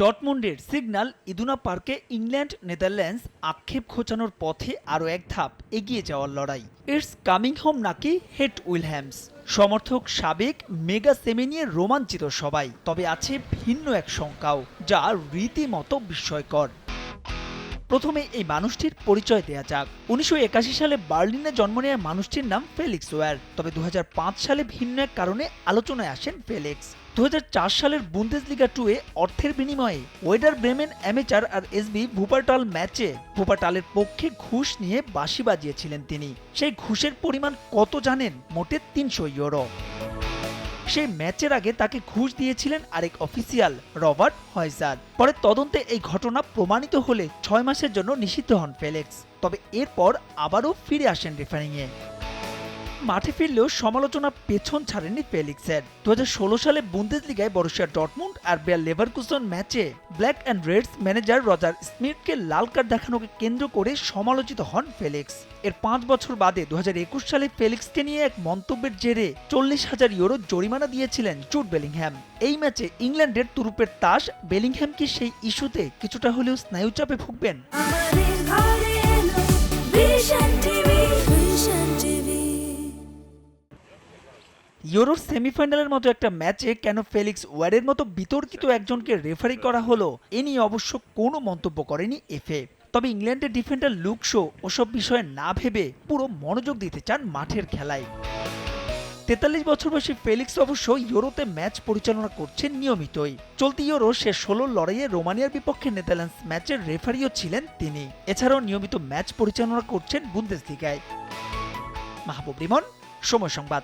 ডটমুন্ডের Signal Iduna পার্কে England, Netherlands আক্ষেপ খোঁচানোর পথে আরও এক ধাপ এগিয়ে যাওয়ার লড়াই। ইটস কামিং হোম নাকি হেট উইলহ্যামস। সমর্থক সাবেক মেগা সেমি নিয়ে রোমাঞ্চিত সবাই, তবে আছে ভিন্ন এক শঙ্কাও, যা রীতিমতো বিস্ময়কর। প্রথমে এই মানুষটির পরিচয় দেয়া যাক। উনিশশো একাশি সালে বার্লিনে জন্ম নেওয়া মানুষটির নাম ফেলিক্স ওয়ার। তবে দু হাজার পাঁচ সালে ভিন্ন এক কারণে আলোচনায় আসেন ফেলিক্স। দু হাজার চার সালের বুন্দেসলিগা টুয়ে অর্থের বিনিময়ে ওয়েডার ব্রেমেন অ্যামেচার আর এসবি ভুপারটাল ম্যাচে ভুপারটালের পক্ষে ঘুষ নিয়ে বাঁশি বাজিয়েছিলেন তিনি। সেই ঘুষের পরিমাণ কত জানেন? মোটে তিনশো ইউরো। সেই ম্যাচের আগে তাকে ঘুষ দিয়েছিলেন আরেক অফিসিয়াল, রবার্ট হয়জার। পরে তদন্তে এই ঘটনা প্রমাণিত হলে ছয় মাসের জন্য নিষিদ্ধ হন ফেলেক্স। তবে এরপর আবারও ফিরে আসেন রেফারিংয়ে। মাঠে ফিরলেও সমালোচনা পেছন ছাড়েনি ফেলিক্সের। দু সালে বুন্দেসলিগায় বরুশিয়া ডটমুন্ড আর বেয়ার লেভারকুসন ম্যাচে black and reds manager Roger স্মিথকে লাল কার্ড দেখানোকে কেন্দ্র করে সমালোচিত হন ফেলিক্স। এর পাঁচ বছর বাদে দু হাজার একুশ সালে ফেলিক্সকে নিয়ে এক মন্তব্যের জেরে চল্লিশ হাজার ইউরো জরিমানা দিয়েছিলেন জুট বেলিংহ্যাম। এই ম্যাচে ইংল্যান্ডের তুরুপের তাস বেলিংহ্যাম কি সেই ইস্যুতে কিছুটা হলেও স্নায়ুচাপে ভুগবেন। ইউরোর সেমিফাইনালের মতো একটা ম্যাচে কেন ফেলিক্স ওয়ারের মতো বিতর্কিত একজনকে রেফারি করা হলো, এ নিয়ে অবশ্য কোনো মন্তব্য করেনি এফএ। তবে ইংল্যান্ডের ডিফেন্ডার লুক শো ওসব বিষয়ে না ভেবে পুরো মনোযোগ দিতে চান মাঠের খেলায়। তেতাল্লিশ বছর বয়সী ফেলিক্স অবশ্য ইউরোতে ম্যাচ পরিচালনা করছেন নিয়মিতই। চলতি ইউরো শেষ ষোলো লড়াইয়ে রোমানিয়ার বিপক্ষে নেদারল্যান্ডস ম্যাচের রেফারিও ছিলেন তিনি। এছাড়াও নিয়মিত ম্যাচ পরিচালনা করছেন বুন্দেসলিগায়। মাহবুব রিমন, সময় সংবাদ।